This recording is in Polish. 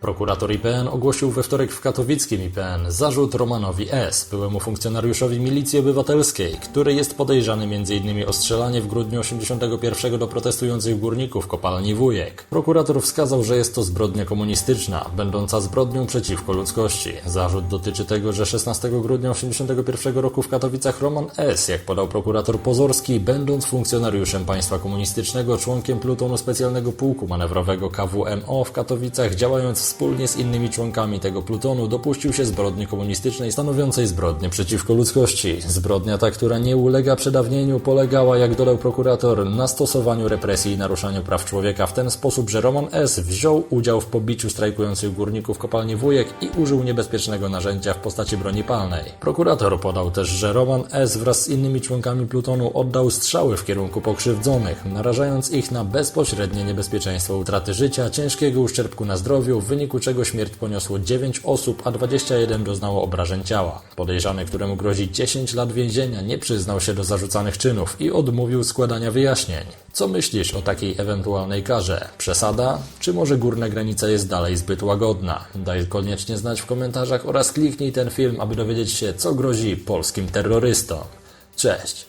Prokurator IPN ogłosił we wtorek w katowickim IPN zarzut Romanowi S., byłemu funkcjonariuszowi Milicji Obywatelskiej, który jest podejrzany m.in. o strzelanie w grudniu 81 do protestujących górników kopalni Wujek. Prokurator wskazał, że jest to zbrodnia komunistyczna, będąca zbrodnią przeciwko ludzkości. Zarzut dotyczy tego, że 16 grudnia 81 roku w Katowicach Roman S., jak podał prokurator Pozorski, będąc funkcjonariuszem państwa komunistycznego, członkiem plutonu specjalnego pułku manewrowego KWMO w Katowicach, działając wspólnie z innymi członkami tego plutonu, dopuścił się zbrodni komunistycznej stanowiącej zbrodnię przeciwko ludzkości. Zbrodnia ta, która nie ulega przedawnieniu, polegała, jak dodał prokurator, na stosowaniu represji i naruszaniu praw człowieka w ten sposób, że Roman S. wziął udział w pobiciu strajkujących górników kopalni Wujek i użył niebezpiecznego narzędzia w postaci broni palnej. Prokurator podał też, że Roman S. wraz z innymi członkami plutonu oddał strzały w kierunku pokrzywdzonych, narażając ich na bezpośrednie niebezpieczeństwo utraty życia, ciężkiego uszczerbku na zdrowiu, w wyniku czego śmierć poniosło 9 osób, a 21 doznało obrażeń ciała. Podejrzany, któremu grozi 10 lat więzienia, nie przyznał się do zarzucanych czynów i odmówił składania wyjaśnień. Co myślisz o takiej ewentualnej karze? Przesada? Czy może górna granica jest dalej zbyt łagodna? Daj koniecznie znać w komentarzach oraz kliknij ten film, aby dowiedzieć się, co grozi polskim terrorystom. Cześć!